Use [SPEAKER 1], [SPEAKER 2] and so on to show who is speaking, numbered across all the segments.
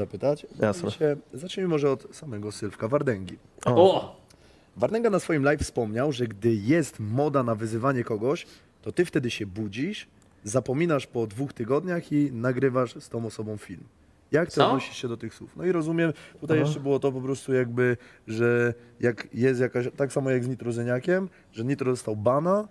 [SPEAKER 1] zapytać.
[SPEAKER 2] Jasne.
[SPEAKER 1] Zacznijmy może od samego Sylwka Wardęgi.
[SPEAKER 3] O!
[SPEAKER 1] Wardęga na swoim live wspomniał, że gdy jest moda na wyzywanie kogoś, to ty wtedy się budzisz, zapominasz po dwóch tygodniach i nagrywasz z tą osobą film. Jak ty
[SPEAKER 3] Co?
[SPEAKER 1] odnosisz się do tych słów? No i rozumiem, tutaj jeszcze było to po prostu jakby, że jak jest jakaś, tak samo jak z Nitrozyniakiem, że Nitro dostał bana,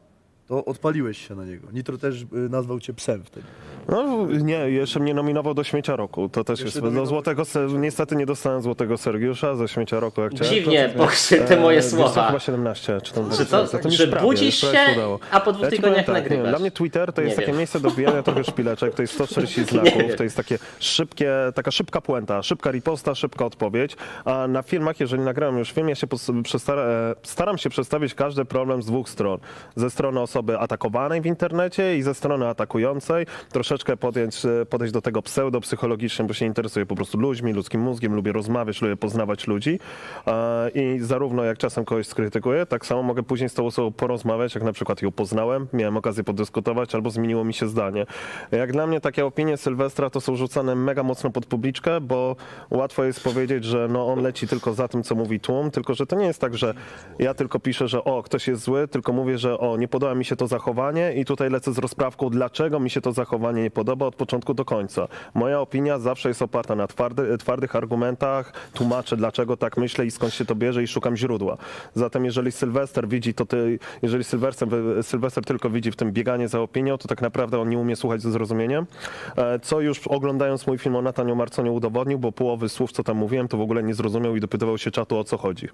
[SPEAKER 1] to odpaliłeś się na niego. Nitro też y, nazwał cię psem wtedy.
[SPEAKER 2] No nie, jeszcze mnie nominował do śmiecia roku. To też
[SPEAKER 1] Jeszcze
[SPEAKER 2] jest do złotego. Se- Niestety nie dostałem złotego Sergiusza ze śmiecia roku. Jak chciałem.
[SPEAKER 3] Dziwnie poszły te moje
[SPEAKER 2] E, wiesz co,
[SPEAKER 3] słowa.
[SPEAKER 2] Chyba 17, czy tam
[SPEAKER 3] Czy to,
[SPEAKER 2] to mi
[SPEAKER 3] że
[SPEAKER 2] sprawie,
[SPEAKER 3] budzisz
[SPEAKER 2] prawie
[SPEAKER 3] się,
[SPEAKER 2] udało.
[SPEAKER 3] a po dwóch
[SPEAKER 2] Ja ci
[SPEAKER 3] tygodniach
[SPEAKER 2] powiem tak, nie,
[SPEAKER 3] nagrywasz?
[SPEAKER 2] Dla mnie Twitter to
[SPEAKER 3] Nie
[SPEAKER 2] jest takie
[SPEAKER 3] wiem.
[SPEAKER 2] miejsce do wbijania trochę szpileczek, to jest 140
[SPEAKER 3] Nie
[SPEAKER 2] znaków,
[SPEAKER 3] wiem.
[SPEAKER 2] to jest takie szybkie, taka szybka puenta, szybka riposta, szybka odpowiedź, a na filmach, jeżeli nagrałem już film, ja się pos- przestara, e, staram się przedstawić każdy problem z dwóch stron. Ze strony osoby atakowanej w internecie i ze strony atakującej, troszeczkę podjąć, e, podejść do tego pseudo-psychologicznie, bo się interesuję po prostu ludźmi, ludzkim mózgiem, lubię rozmawiać, lubię poznawać ludzi e, i zarówno jak czasem kogoś skrytykuję, tak samo mogę później z tą osobą porozmawiać, jak na przykład ją poznałem, miałem okazję podyskutować albo zmieniło mi się zdanie. Jak dla mnie takie opinie Sylwestra to są rzucane mega mocno pod publiczkę, bo łatwo jest powiedzieć, że no on leci tylko za tym, co mówi tłum, tylko że to nie jest tak, że ja tylko piszę, że o, ktoś jest zły, tylko mówię, że o, nie podoba mi się to zachowanie i tutaj lecę z rozprawką, dlaczego mi się to zachowanie nie podoba od początku do końca. Moja opinia zawsze jest oparta na twardy, twardych argumentach, tłumaczę, dlaczego tak myślę i skąd się to bierze i szukam źródła. Zatem jeżeli Sylwester widzi to ty, jeżeli Sylwester, Sylwester tylko widzi w tym bieganie za opinią, to tak naprawdę on nie umie słuchać ze zrozumieniem, e, co już oglądając mój film o Nataniu Marconie udowodnił, bo połowy słów, co tam mówiłem, to w ogóle nie zrozumiał i dopytywał się czatu, o co chodzi.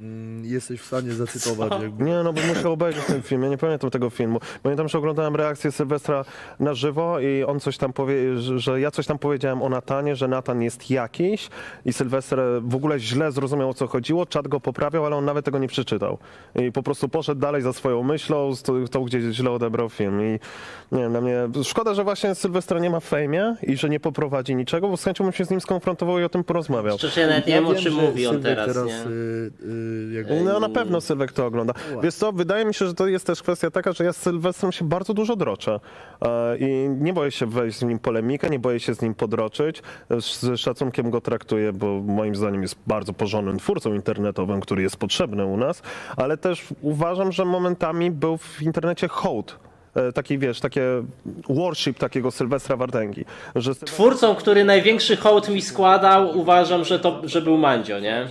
[SPEAKER 1] Mm, Jesteś w stanie zacytować jakby.
[SPEAKER 2] Nie, no bo muszę obejrzeć ten film. Ja nie pamiętam tego filmu. Pamiętam, że oglądałem reakcję Sylwestra na żywo i on coś tam powie, że- że ja coś tam powiedziałem o Natanie, że Natan jest jakiś i Sylwester w ogóle źle zrozumiał o co chodziło. Czat go poprawiał, ale on nawet tego nie przeczytał. I po prostu poszedł dalej za swoją myślą, z tą, tą gdzie źle odebrał film. I nie wiem, dla mnie szkoda, że właśnie Sylwestra nie ma w fejmie i że nie poprowadzi niczego, bo z chęcią bym się z nim skonfrontował i o tym porozmawiał.
[SPEAKER 3] Szczerze, ja nawet nie wiem, o czym mówi on
[SPEAKER 1] Sylwek
[SPEAKER 3] teraz, nie?
[SPEAKER 1] y, y, jakby
[SPEAKER 2] No na pewno Sylwek to ogląda. Wiesz co, wydaje mi się, że to jest też kwestia taka, że ja z Sylwestrem się bardzo dużo droczę e, i nie boję się wejść z nim w polemikę, nie boję się z nim podroczyć. Z szacunkiem go traktuję, bo moim zdaniem jest bardzo porządnym twórcą internetowym, który jest potrzebny u nas, ale też uważam, że momentami był w internecie hołd. E, Taki, wiesz, takie worship takiego Sylwestra Wardęgi. Że
[SPEAKER 3] Twórcą, który największy hołd mi składał, uważam, że to że był Mandzio, nie?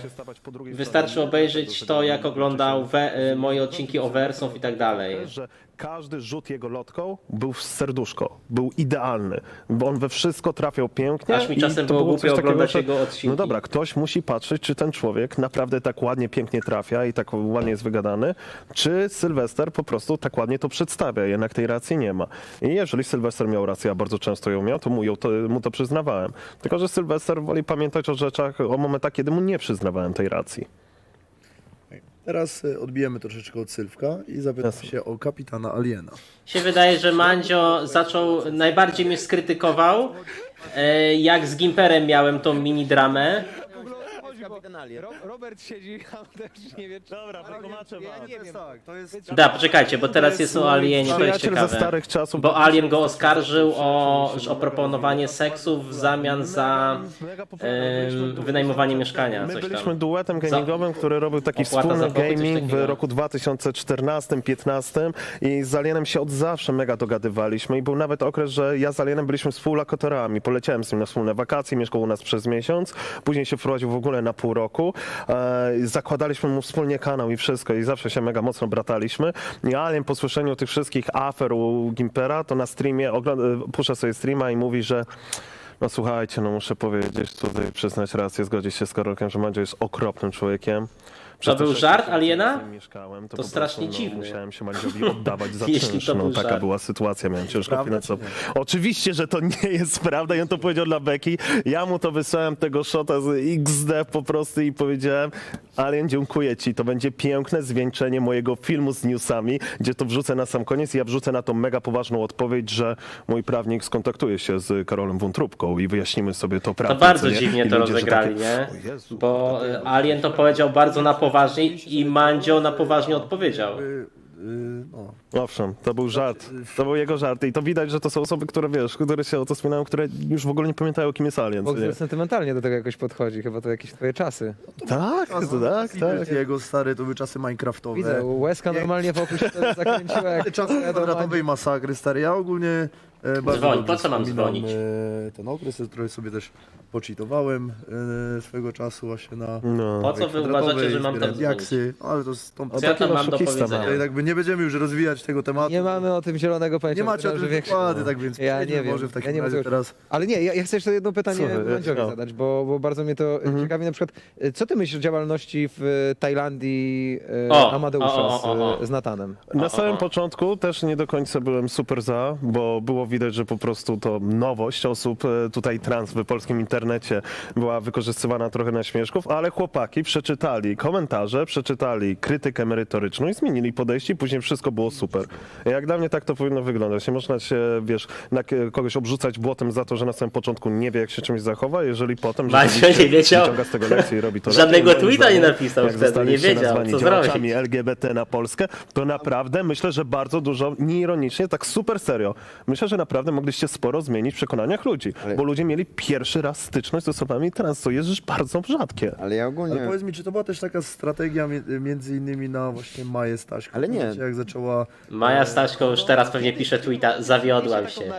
[SPEAKER 3] Wystarczy obejrzeć to, jak oglądał we, y, moje odcinki o Wersów i tak dalej.
[SPEAKER 2] Każdy rzut jego lotką był w serduszko, był idealny, bo on we wszystko trafiał pięknie.
[SPEAKER 3] Aż mi czasem
[SPEAKER 2] to
[SPEAKER 3] było głupio
[SPEAKER 2] takiego,
[SPEAKER 3] oglądać
[SPEAKER 2] że-
[SPEAKER 3] jego odcinki.
[SPEAKER 2] No dobra, ktoś musi patrzeć, czy ten człowiek naprawdę tak ładnie, pięknie trafia i tak ładnie jest wygadany, czy Sylwester po prostu tak ładnie to przedstawia, jednak tej racji nie ma. I jeżeli Sylwester miał rację, a bardzo często ją miał, to mu, ją, to, mu to przyznawałem. Tylko, że Sylwester woli pamiętać o rzeczach, o momentach, kiedy mu nie przyznawałem tej racji.
[SPEAKER 1] Teraz y, odbijemy troszeczkę od Sylwka i zapytam
[SPEAKER 2] Jasne.
[SPEAKER 1] się o kapitana Aliena.
[SPEAKER 3] się wydaje, że Mandzio zaczął, najbardziej mnie skrytykował, e, jak z Gimperem miałem tą mini dramę.
[SPEAKER 4] Ro Robert siedzi, a on też nie wie, czy...
[SPEAKER 2] Dobra, wytłumaczę
[SPEAKER 4] Ja
[SPEAKER 2] wam.
[SPEAKER 4] nie wiem.
[SPEAKER 1] Tak, to jest...
[SPEAKER 3] Da, poczekajcie, bo teraz jest o Alienie, to jest
[SPEAKER 2] Przyjaciel ze
[SPEAKER 3] ciekawe.
[SPEAKER 2] starych czasów.
[SPEAKER 3] Bo Alien go oskarżył o, o proponowanie seksu w zamian za em, wynajmowanie mieszkania,
[SPEAKER 2] My
[SPEAKER 3] coś
[SPEAKER 2] byliśmy
[SPEAKER 3] tam.
[SPEAKER 2] duetem gamingowym, który robił taki
[SPEAKER 3] Opłata za
[SPEAKER 2] wspólny
[SPEAKER 3] coś
[SPEAKER 2] gaming w
[SPEAKER 3] takiego.
[SPEAKER 2] roku 2014-15 i z Alienem się od zawsze mega dogadywaliśmy i był nawet okres, że ja z Alienem byliśmy współlokatorami. Poleciałem z nim na wspólne wakacje, mieszkał u nas przez miesiąc, później się wprowadził w ogóle na pół roku. E, zakładaliśmy mu wspólnie kanał i wszystko i zawsze się mega mocno brataliśmy. I Alien po słyszeniu tych wszystkich afer u Gimpera, to na streamie ogląda, puszcza sobie streama i mówi, że no słuchajcie, no muszę powiedzieć, tutaj przyznać rację, zgodzić się z Karolkiem, że Mandzio jest okropnym człowiekiem. Przez te
[SPEAKER 3] był żart Aliena?
[SPEAKER 2] Mieszkałem, to,
[SPEAKER 3] To
[SPEAKER 2] po
[SPEAKER 3] strasznie
[SPEAKER 2] prostu, no,
[SPEAKER 3] dziwny.
[SPEAKER 2] Musiałem się Mandziowi oddawać za
[SPEAKER 3] Jeśli
[SPEAKER 2] czynsz.
[SPEAKER 3] to
[SPEAKER 2] No,
[SPEAKER 3] był
[SPEAKER 2] taka
[SPEAKER 3] żart.
[SPEAKER 2] była sytuacja, miałem ciężko
[SPEAKER 1] Prawda,
[SPEAKER 2] finansowo.
[SPEAKER 1] czy
[SPEAKER 2] Oczywiście, że to nie jest prawda i on to powiedział dla Beki. Ja mu to wysłałem tego shota z XD po prostu i powiedziałem, Alien, dziękuję ci, to będzie piękne zwieńczenie mojego filmu z newsami, gdzie to wrzucę na sam koniec i ja wrzucę na to mega poważną odpowiedź, że mój prawnik skontaktuje się z Karolem Wątróbką i wyjaśnimy sobie to
[SPEAKER 3] To
[SPEAKER 2] prawdę.
[SPEAKER 3] bardzo
[SPEAKER 2] co nie?
[SPEAKER 3] dziwnie
[SPEAKER 2] I
[SPEAKER 3] to
[SPEAKER 2] ludzie,
[SPEAKER 3] rozegrali,
[SPEAKER 2] takie,
[SPEAKER 3] nie?
[SPEAKER 2] "O Jezu,
[SPEAKER 3] Bo e, Alien to powiedział bardzo na poważnie i Mandzio na poważnie odpowiedział.
[SPEAKER 1] Y, no,
[SPEAKER 2] Owszem, to był żart. To był jego żart i to widać, że to są osoby, które wiesz, które się o to wspinają, które już w ogóle nie pamiętają, kim jest Alien. co nie?
[SPEAKER 4] Sentymentalnie do tego jakoś podchodzi, chyba to jakieś twoje czasy.
[SPEAKER 2] Tak, tak, tak.
[SPEAKER 1] Jego stary to były czasy minecraftowe.
[SPEAKER 4] Widzę, łezka normalnie wokół się to zakręciła jak
[SPEAKER 1] Czasy kwadratowej masakry, stary. Ja ogólnie e, bardzo
[SPEAKER 3] Dzwoń,
[SPEAKER 1] dobrze
[SPEAKER 3] po co mam
[SPEAKER 1] wspominam,
[SPEAKER 3] dzwonić?
[SPEAKER 1] e, ten okres, trochę sobie też pocheatowałem e, swego czasu właśnie na
[SPEAKER 2] No.
[SPEAKER 3] Po co wy uważacie, że mam tam dzwonić?
[SPEAKER 1] jaksy, ale to z tą...
[SPEAKER 3] Co ja tam mam do
[SPEAKER 2] oszukista
[SPEAKER 3] powiedzenia?
[SPEAKER 1] Tutaj jakby nie będziemy już rozwijać tego tematu.
[SPEAKER 4] Nie mamy o tym zielonego pojęcia.
[SPEAKER 1] Nie macie o
[SPEAKER 4] że
[SPEAKER 1] tym
[SPEAKER 4] większy-
[SPEAKER 1] wykłady, tak więc
[SPEAKER 4] Ja
[SPEAKER 1] przejdźmy
[SPEAKER 4] nie wiem.
[SPEAKER 1] może w takim
[SPEAKER 4] ja nie
[SPEAKER 1] razie teraz...
[SPEAKER 4] Ale nie, ja, ja chcę jeszcze jedno pytanie
[SPEAKER 2] Słuchaj,
[SPEAKER 4] Mandziowi
[SPEAKER 2] no.
[SPEAKER 4] zadać, bo, bo bardzo mnie to
[SPEAKER 3] Mhm.
[SPEAKER 4] ciekawi. Na przykład, y, co ty myślisz o działalności w Tajlandii
[SPEAKER 3] O,
[SPEAKER 4] Amadeusza
[SPEAKER 3] o, o, o, o.
[SPEAKER 4] Z, z Natanem?
[SPEAKER 2] Na samym początku też nie do końca byłem super za, bo było widać, że po prostu to nowość osób e, tutaj trans w polskim internecie była wykorzystywana trochę na śmieszków, ale chłopaki przeczytali komentarze, przeczytali krytykę merytoryczną i zmienili podejście i później wszystko było super. Jak dla mnie tak to powinno wyglądać. Nie można się, wiesz, na kogoś obrzucać błotem za to, że na samym początku nie wie, jak się czymś zachowa, jeżeli potem rzeczywiście
[SPEAKER 3] nie wiedział.
[SPEAKER 2] wyciąga z tego lekcję i robi to
[SPEAKER 3] Żadnego
[SPEAKER 2] lepiej.
[SPEAKER 3] Tweeta nie napisał
[SPEAKER 2] jak
[SPEAKER 3] wtedy, nie wiedział, co zrobić.
[SPEAKER 2] LGBT na Polskę, to naprawdę myślę, że bardzo dużo, nieironicznie, tak super serio, myślę, że naprawdę mogliście sporo zmienić w przekonaniach ludzi, bo ludzie mieli pierwszy raz styczność z osobami trans, co jest już bardzo rzadkie.
[SPEAKER 5] Ale ja ogólnie...
[SPEAKER 1] Ale powiedz mi, czy to była też taka strategia mi- między innymi na właśnie Maję Staśko?
[SPEAKER 5] Ale nie.
[SPEAKER 1] Wiecie, Jak zaczęła
[SPEAKER 3] Maja Staśko już teraz pewnie pisze tweeta, zawiodłam się.